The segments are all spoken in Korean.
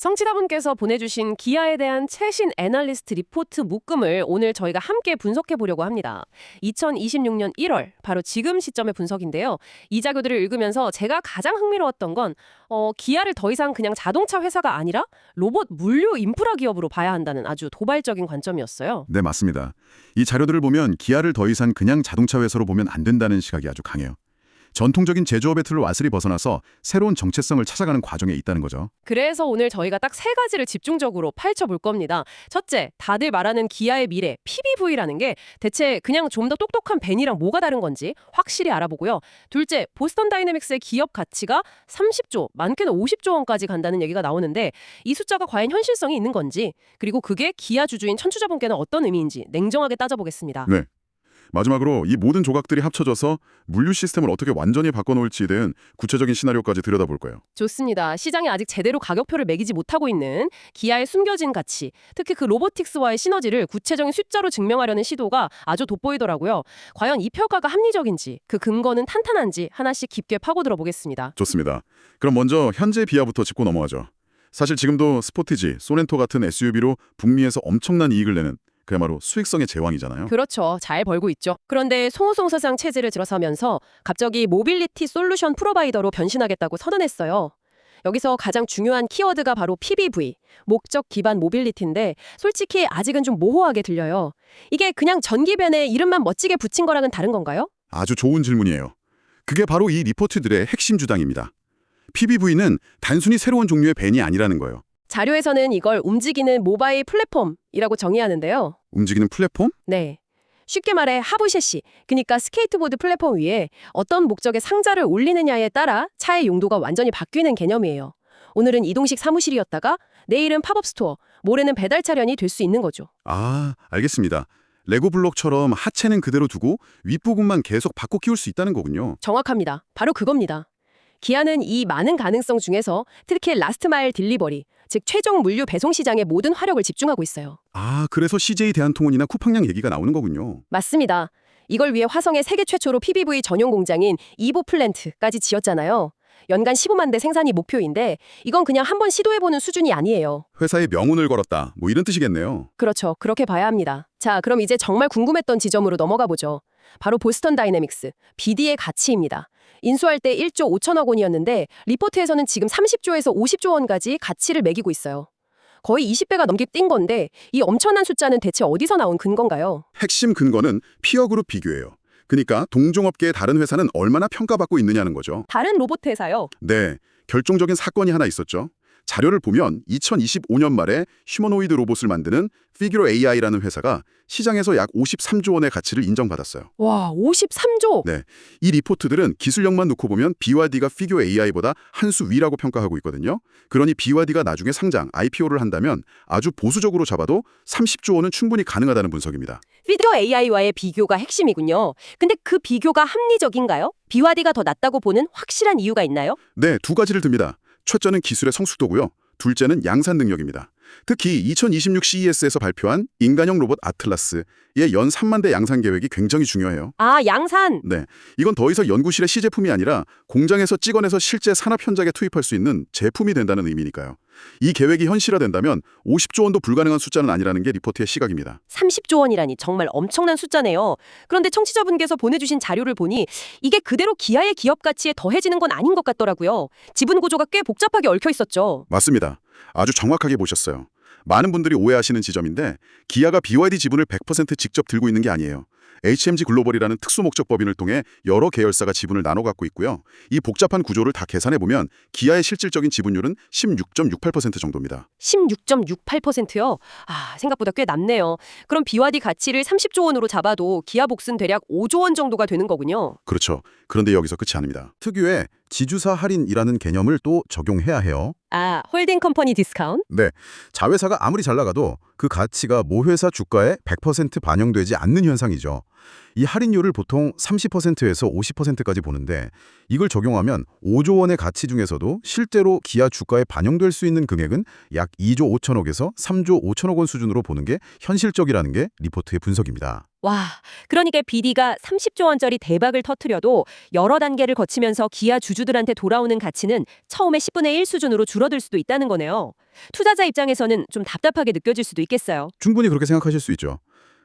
성취자분께서 보내주신 기아에 대한 최신 애널리스트 리포트 묶음을 오늘 저희가 함께 분석해 보려고 합니다. 2026년 1월, 바로 지금 시점의 분석인데요. 이 자료들을 읽으면서 제가 가장 흥미로웠던 건 어, 기아를 더 이상 그냥 자동차 회사가 아니라 로봇 물류 인프라 기업으로 봐야 한다는 아주 도발적인 관점이었어요. 네, 맞습니다. 이 자료들을 보면 기아를 더 이상 그냥 자동차 회사로 보면 안 된다는 시각이 아주 강해요. 전통적인 제조업의 틀을 와슬이 벗어나서 새로운 정체성을 찾아가는 과정에 있다는 거죠. 그래서 오늘 저희가 딱 세 가지를 집중적으로 파헤쳐 볼 겁니다. 첫째, 다들 말하는 기아의 미래, PBV라는 게 대체 그냥 좀 더 똑똑한 벤이랑 뭐가 다른 건지 확실히 알아보고요. 둘째, 보스턴 다이내믹스의 기업 가치가 30조, 많게는 50조 원까지 간다는 얘기가 나오는데 이 숫자가 과연 현실성이 있는 건지, 그리고 그게 기아 주주인 천추자분께는 어떤 의미인지 냉정하게 따져보겠습니다. 네. 마지막으로 이 모든 조각들이 합쳐져서 물류 시스템을 어떻게 완전히 바꿔놓을지에 대한 구체적인 시나리오까지 들여다볼 거예요. 좋습니다. 시장에 아직 제대로 가격표를 매기지 못하고 있는 기아의 숨겨진 가치, 특히 그 로보틱스와의 시너지를 구체적인 숫자로 증명하려는 시도가 아주 돋보이더라고요. 과연 이 평가가 합리적인지, 그 근거는 탄탄한지 하나씩 깊게 파고들어 보겠습니다. 좋습니다. 그럼 먼저 현재 비하부터 짚고 넘어가죠. 사실 지금도 스포티지, 소렌토 같은 SUV로 북미에서 엄청난 이익을 내는 그야말로 수익성의 제왕이잖아요. 그렇죠. 잘 벌고 있죠. 그런데 송호송 사장 체제를 들어서면서 갑자기 모빌리티 솔루션 프로바이더로 변신하겠다고 선언했어요. 여기서 가장 중요한 키워드가 바로 PBV, 목적 기반 모빌리티인데 솔직히 아직은 좀 모호하게 들려요. 이게 그냥 전기변에 이름만 멋지게 붙인 거랑은 다른 건가요? 아주 좋은 질문이에요. 그게 바로 이 리포트들의 핵심 주장입니다. PBV는 단순히 새로운 종류의 벤이 아니라는 거예요. 자료에서는 이걸 움직이는 모바일 플랫폼이라고 정의하는데요. 움직이는 플랫폼? 네. 쉽게 말해 하부 셰시, 그러니까 스케이트보드 플랫폼 위에 어떤 목적의 상자를 올리느냐에 따라 차의 용도가 완전히 바뀌는 개념이에요. 오늘은 이동식 사무실이었다가 내일은 팝업 스토어, 모레는 배달 차량이 될 수 있는 거죠. 아, 알겠습니다. 레고 블록처럼 하체는 그대로 두고 윗부분만 계속 바꿔 끼울 수 있다는 거군요. 정확합니다. 바로 그겁니다. 기아는 이 많은 가능성 중에서 특히 라스트 마일 딜리버리, 즉 최종 물류 배송 시장에 모든 화력을 집중하고 있어요. 아, 그래서 CJ 대한통운이나 쿠팡양 얘기가 나오는 거군요. 맞습니다. 이걸 위해 화성의 세계 최초로 PBV 전용 공장인 이보 플랜트까지 지었잖아요. 연간 15만 대 생산이 목표인데 이건 그냥 한번 시도해보는 수준이 아니에요. 회사에 명운을 걸었다. 뭐 이런 뜻이겠네요. 그렇죠. 그렇게 봐야 합니다. 자, 그럼 이제 정말 궁금했던 지점으로 넘어가 보죠. 바로 보스턴 다이내믹스, BD의 가치입니다. 인수할 때 1조 5천억 원이었는데 리포트에서는 지금 30조에서 50조 원까지 가치를 매기고 있어요. 거의 20배가 넘게 뛴 건데 이 엄청난 숫자는 대체 어디서 나온 근건가요? 핵심 근거는 피어 그룹 비교예요. 그러니까 동종업계의 다른 회사는 얼마나 평가받고 있느냐는 거죠. 다른 로봇 회사요. 네, 결정적인 사건이 하나 있었죠. 자료를 보면 2025년 말에 휴머노이드 로봇을 만드는 피규어 AI라는 회사가 시장에서 약 53조 원의 가치를 인정받았어요. 와, 53조. 네, 이 리포트들은 기술력만 놓고 보면 BYD가 피규어 AI보다 한 수 위라고 평가하고 있거든요. 그러니 BYD가 나중에 상장, IPO를 한다면 아주 보수적으로 잡아도 30조 원은 충분히 가능하다는 분석입니다. 피규어 AI와의 비교가 핵심이군요. 근데 그 비교가 합리적인가요? BYD가 더 낫다고 보는 확실한 이유가 있나요? 네, 두 가지를 듭니다. 첫째는 기술의 성숙도고요. 둘째는 양산 능력입니다. 특히 2026 CES에서 발표한 인간형 로봇 아틀라스의 연 3만 대 양산 계획이 굉장히 중요해요. 아, 양산. 네, 이건 더 이상 연구실의 시제품이 아니라 공장에서 찍어내서 실제 산업 현장에 투입할 수 있는 제품이 된다는 의미니까요. 이 계획이 현실화된다면 50조 원도 불가능한 숫자는 아니라는 게 리포트의 시각입니다. 30조 원이라니 정말 엄청난 숫자네요. 그런데 청취자분께서 보내주신 자료를 보니 이게 그대로 기아의 기업 가치에 더해지는 건 아닌 것 같더라고요. 지분 구조가 꽤 복잡하게 얽혀 있었죠. 맞습니다. 아주 정확하게 보셨어요. 많은 분들이 오해하시는 지점인데 기아가 BYD 지분을 100% 직접 들고 있는 게 아니에요. HMG 글로벌이라는 특수 목적 법인을 통해 여러 계열사가 지분을 나눠 갖고 있고요. 이 복잡한 구조를 다 계산해 보면 기아의 실질적인 지분율은 16.68% 정도입니다. 16.68%요? 아, 생각보다 꽤 낮네요. 그럼 BYD 가치를 30조 원으로 잡아도 기아 복은 대략 5조 원 정도가 되는 거군요. 그렇죠. 그런데 여기서 끝이 아닙니다. 특유의 지주사 할인이라는 개념을 또 적용해야 해요. 아, 홀딩 컴퍼니 디스카운트? 네, 자회사가 아무리 잘 나가도 그 가치가 모회사 주가에 100% 반영되지 않는 현상이죠. 이 할인율을 보통 30%에서 50%까지 보는데 이걸 적용하면 5조 원의 가치 중에서도 실제로 기아 주가에 반영될 수 있는 금액은 약 2조 5천억에서 3조 5천억 원 수준으로 보는 게 현실적이라는 게 리포트의 분석입니다. 와, 그러니까 BD가 30조 원짜리 대박을 터트려도 여러 단계를 거치면서 기아 주주들한테 돌아오는 가치는 처음에 10분의 1 수준으로 줄어들 수도 있다는 거네요. 투자자 입장에서는 좀 답답하게 느껴질 수도 있겠어요. 충분히 그렇게 생각하실 수 있죠.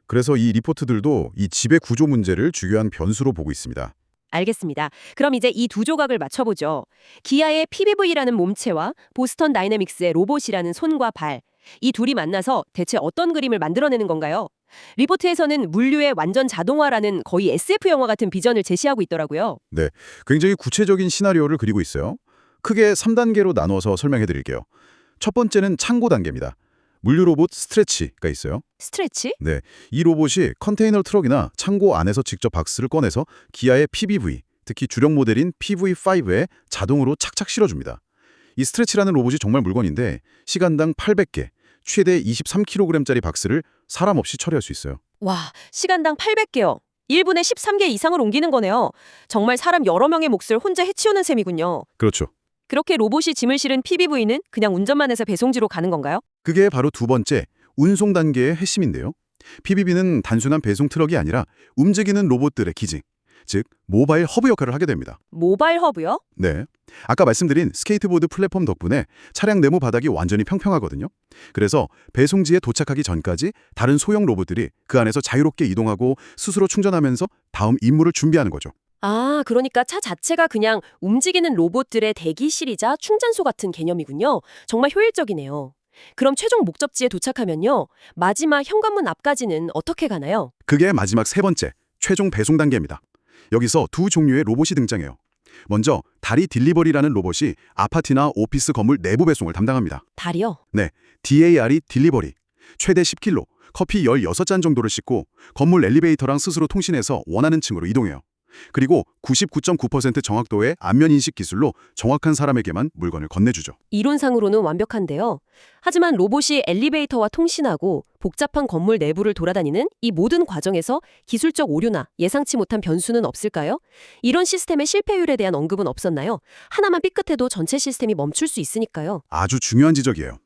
그래서 이 리포트들도 이 지배 구조 문제를 중요한 변수로 보고 있습니다. 알겠습니다. 그럼 이제 이 두 조각을 맞춰보죠. 기아의 PBV라는 몸체와 보스턴 다이내믹스의 로봇이라는 손과 발. 이 둘이 만나서 대체 어떤 그림을 만들어내는 건가요? 리포트에서는 물류의 완전 자동화라는 거의 SF 영화 같은 비전을 제시하고 있더라고요. 굉장히 구체적인 시나리오를 그리고 있어요. 크게 3단계로 나눠서 설명해 드릴게요. 첫 번째는 창고 단계입니다. 물류 로봇 스트레치가 있어요. 스트레치? 이 로봇이 컨테이너 트럭이나 창고 안에서 직접 박스를 꺼내서 기아의 PBV, 특히 주력 모델인 PV5에 자동으로 착착 실어줍니다. 이 스트레치라는 로봇이 정말 물건인데 시간당 800개, 최대 23kg짜리 박스를 사람 없이 처리할 수 있어요. 와, 시간당 800개요. 1분에 13개 이상을 옮기는 거네요. 정말 사람 여러 명의 몫을 혼자 해치우는 셈이군요. 그렇죠. 그렇게 로봇이 짐을 실은 PBV는 그냥 운전만 해서 배송지로 가는 건가요? 그게 바로 두 번째, 운송 단계의 핵심인데요. PBB는 단순한 배송 트럭이 아니라 움직이는 로봇들의 기징, 즉 모바일 허브 역할을 하게 됩니다. 모바일 허브요? 네. 아까 말씀드린 스케이트보드 플랫폼 덕분에 차량 내부 바닥이 완전히 평평하거든요. 그래서 배송지에 도착하기 전까지 다른 소형 로봇들이 그 안에서 자유롭게 이동하고 스스로 충전하면서 다음 임무를 준비하는 거죠. 아, 그러니까 차 자체가 그냥 움직이는 로봇들의 대기실이자 충전소 같은 개념이군요. 정말 효율적이네요. 그럼 최종 목적지에 도착하면요. 마지막 현관문 앞까지는 어떻게 가나요? 그게 마지막 세 번째, 최종 배송 단계입니다. 여기서 두 종류의 로봇이 등장해요. 먼저 다리 딜리버리라는 로봇이 아파트나 오피스 건물 내부 배송을 담당합니다. 다리요? DAR이 딜리버리, 최대 10kg, 커피 16잔 정도를 싣고 건물 엘리베이터랑 스스로 통신해서 원하는 층으로 이동해요. 그리고 99.9% 정확도의 안면 인식 기술로 정확한 사람에게만 물건을 건네주죠. 이론상으로는 완벽한데요. 하지만 로봇이 엘리베이터와 통신하고 복잡한 건물 내부를 돌아다니는 이 모든 과정에서 기술적 오류나 예상치 못한 변수는 없을까요? 이런 시스템의 실패율에 대한 언급은 없었나요? 하나만 삐끗해도 전체 시스템이 멈출 수 있으니까요. 아주 중요한 지적이에요.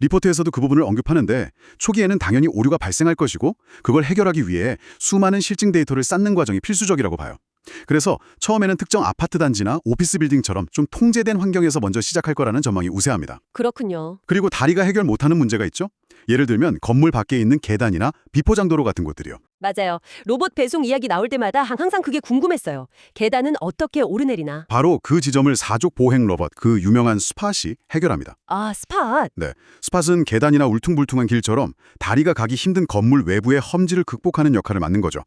리포트에서도 그 부분을 언급하는데 초기에는 당연히 오류가 발생할 것이고 그걸 해결하기 위해 수많은 실증 데이터를 쌓는 과정이 필수적이라고 봐요. 그래서 처음에는 특정 아파트 단지나 오피스 빌딩처럼 좀 통제된 환경에서 먼저 시작할 거라는 전망이 우세합니다. 그렇군요. 그리고 다리가 해결 못하는 문제가 있죠? 예를 들면 건물 밖에 있는 계단이나 비포장도로 같은 곳들이요. 맞아요. 로봇 배송 이야기 나올 때마다 항상 그게 궁금했어요. 계단은 어떻게 오르내리나? 바로 그 지점을 사족 보행 로봇, 그 유명한 스팟이 해결합니다. 아, 스팟. 스팟은 계단이나 울퉁불퉁한 길처럼 다리가 가기 힘든 건물 외부의 험지를 극복하는 역할을 맡는 거죠.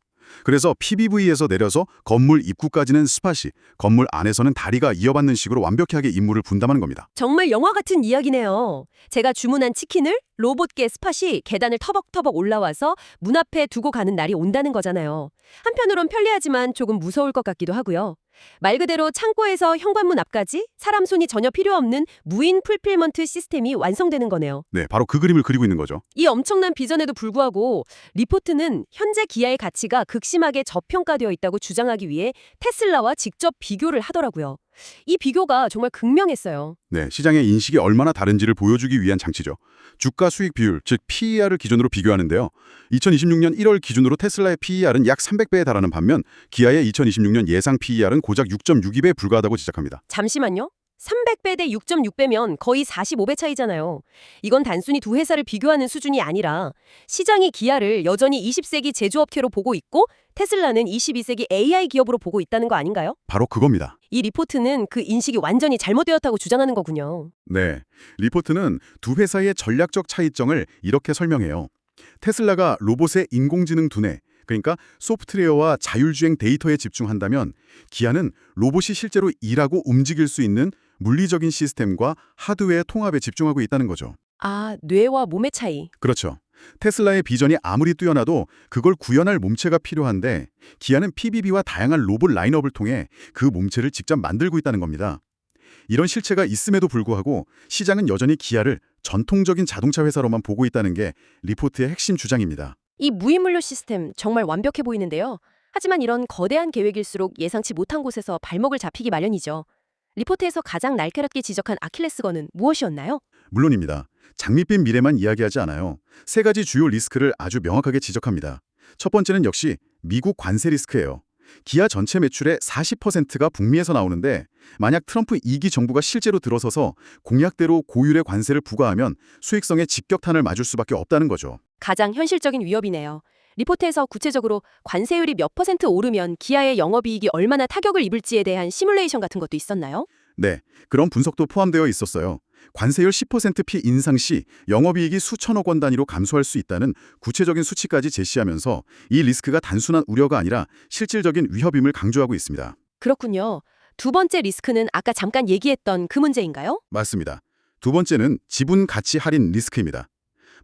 그래서 PBV에서 내려서 건물 입구까지는 스팟이, 건물 안에서는 다리가 이어받는 식으로 완벽하게 임무를 분담하는 겁니다. 정말 영화 같은 이야기네요. 제가 주문한 치킨을 로봇계 스팟이 계단을 터벅터벅 올라와서 문 앞에 두고 가는 날이 온다는 거잖아요. 한편으론 편리하지만 조금 무서울 것 같기도 하고요. 말 그대로 창고에서 현관문 앞까지 사람 손이 전혀 필요 없는 무인 풀필먼트 시스템이 완성되는 거네요. 네, 바로 그 그림을 그리고 있는 거죠. 이 엄청난 비전에도 불구하고 리포트는 현재 기아의 가치가 극심하게 저평가되어 있다고 주장하기 위해 테슬라와 직접 비교를 하더라고요. 이 비교가 정말 극명했어요. 네, 시장의 인식이 얼마나 다른지를 보여주기 위한 장치죠. 주가 수익 비율, 즉 PER을 기준으로 비교하는데요. 2026년 1월 기준으로 테슬라의 PER은 약 300배에 달하는 반면 기아의 2026년 예상 PER은 고작 6.62배에 불과하다고 지적합니다. 잠시만요. 300배 대 6.6배면 거의 45배 차이잖아요. 이건 단순히 두 회사를 비교하는 수준이 아니라 시장이 기아를 여전히 20세기 제조업체로 보고 있고 테슬라는 22세기 AI 기업으로 보고 있다는 거 아닌가요? 바로 그겁니다. 이 리포트는 그 인식이 완전히 잘못되었다고 주장하는 거군요. 네, 리포트는 두 회사의 전략적 차이점을 이렇게 설명해요. 테슬라가 로봇의 인공지능 두뇌, 그러니까 소프트웨어와 자율주행 데이터에 집중한다면 기아는 로봇이 실제로 일하고 움직일 수 있는 물리적인 시스템과 하드웨어 통합에 집중하고 있다는 거죠. 아, 뇌와 몸의 차이. 그렇죠. 테슬라의 비전이 아무리 뛰어나도 그걸 구현할 몸체가 필요한데 기아는 PBB와 다양한 로봇 라인업을 통해 그 몸체를 직접 만들고 있다는 겁니다. 이런 실체가 있음에도 불구하고 시장은 여전히 기아를 전통적인 자동차 회사로만 보고 있다는 게 리포트의 핵심 주장입니다. 이 무인물류 시스템 정말 완벽해 보이는데요. 하지만 이런 거대한 계획일수록 예상치 못한 곳에서 발목을 잡히기 마련이죠. 리포트에서 가장 날카롭게 지적한 아킬레스건은 무엇이었나요? 물론입니다. 장밋빛 미래만 이야기하지 않아요. 세 가지 주요 리스크를 아주 명확하게 지적합니다. 첫 번째는 역시 미국 관세 리스크예요. 기아 전체 매출의 40%가 북미에서 나오는데 만약 트럼프 2기 정부가 실제로 들어서서 공약대로 고율의 관세를 부과하면 수익성에 직격탄을 맞을 수밖에 없다는 거죠. 가장 현실적인 위협이네요. 리포트에서 구체적으로 관세율이 몇 퍼센트 오르면 기아의 영업이익이 얼마나 타격을 입을지에 대한 시뮬레이션 같은 것도 있었나요? 네, 그런 분석도 포함되어 있었어요. 관세율 10%피 인상 시 영업이익이 수천억 원 단위로 감소할 수 있다는 구체적인 수치까지 제시하면서 이 리스크가 단순한 우려가 아니라 실질적인 위협임을 강조하고 있습니다. 그렇군요. 두 번째 리스크는 아까 잠깐 얘기했던 그 문제인가요? 맞습니다. 두 번째는 지분 가치 할인 리스크입니다.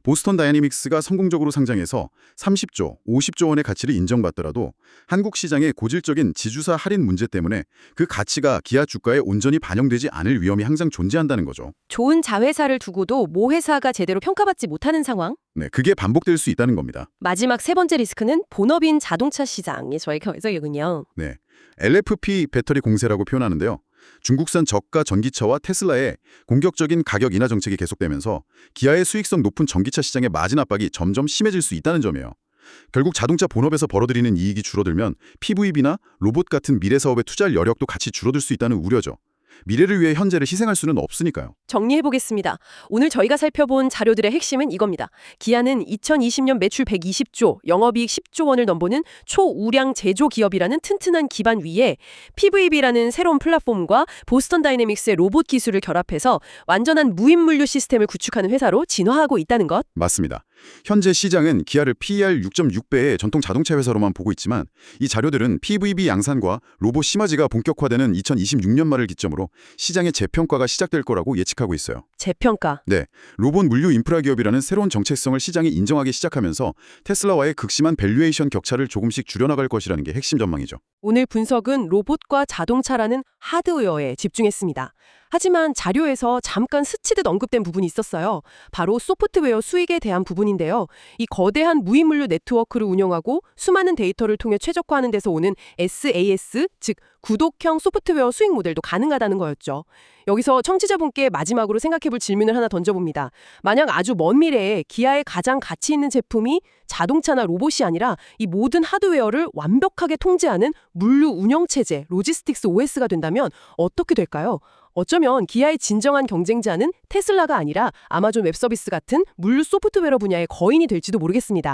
보스턴 다이내믹스가 성공적으로 상장해서 30조, 50조 원의 가치를 인정받더라도 한국 시장의 고질적인 지주사 할인 문제 때문에 그 가치가 기아 주가에 온전히 반영되지 않을 위험이 항상 존재한다는 거죠. 좋은 자회사를 두고도 모 회사가 제대로 평가받지 못하는 상황? 네, 그게 반복될 수 있다는 겁니다. 마지막 세 번째 리스크는 본업인 자동차 시장이 저의 해석이군요. 네, LFP 배터리 공세라고 표현하는데요. 중국산 저가 전기차와 테슬라의 공격적인 가격 인하 정책이 계속되면서 기아의 수익성 높은 전기차 시장의 마진 압박이 점점 심해질 수 있다는 점이에요. 결국 자동차 본업에서 벌어들이는 이익이 줄어들면 PVB나 로봇 같은 미래 사업에 투자할 여력도 같이 줄어들 수 있다는 우려죠. 미래를 위해 현재를 희생할 수는 없으니까요. 정리해보겠습니다. 오늘 저희가 살펴본 자료들의 핵심은 이겁니다. 기아는 2020년 매출 120조, 영업이익 10조 원을 넘보는 초우량 제조 기업이라는 튼튼한 기반 위에 PVB라는 새로운 플랫폼과 보스턴 다이내믹스의 로봇 기술을 결합해서 완전한 무인물류 시스템을 구축하는 회사로 진화하고 있다는 것. 맞습니다. 현재 시장은 기아를 PER 6.6배의 전통 자동차 회사로만 보고 있지만 이 자료들은 PVB 양산과 로봇 시너지가 본격화되는 2026년 말을 기점으로 시장의 재평가가 시작될 거라고 예측하고 있어요. 재평가. 로봇 물류 인프라 기업이라는 새로운 정체성을 시장이 인정하기 시작하면서 테슬라와의 극심한 밸류에이션 격차를 조금씩 줄여나갈 것이라는 게 핵심 전망이죠. 오늘 분석은 로봇과 자동차라는 하드웨어에 집중했습니다. 하지만 자료에서 잠깐 스치듯 언급된 부분이 있었어요. 바로 소프트웨어 수익에 대한 부분인데요. 이 거대한 무인물류 네트워크를 운영하고 수많은 데이터를 통해 최적화하는 데서 오는 SAS, 즉 구독형 소프트웨어 수익 모델도 가능하다는 거였죠. 여기서 청취자분께 마지막으로 생각해볼 질문을 하나 던져봅니다. 만약 아주 먼 미래에 기아의 가장 가치 있는 제품이 자동차나 로봇이 아니라 이 모든 하드웨어를 완벽하게 통제하는 물류 운영 체제, 로지스틱스 OS가 된다면 어떻게 될까요? 어쩌면 기아의 진정한 경쟁자는 테슬라가 아니라 아마존 웹서비스 같은 물류 소프트웨어 분야의 거인이 될지도 모르겠습니다.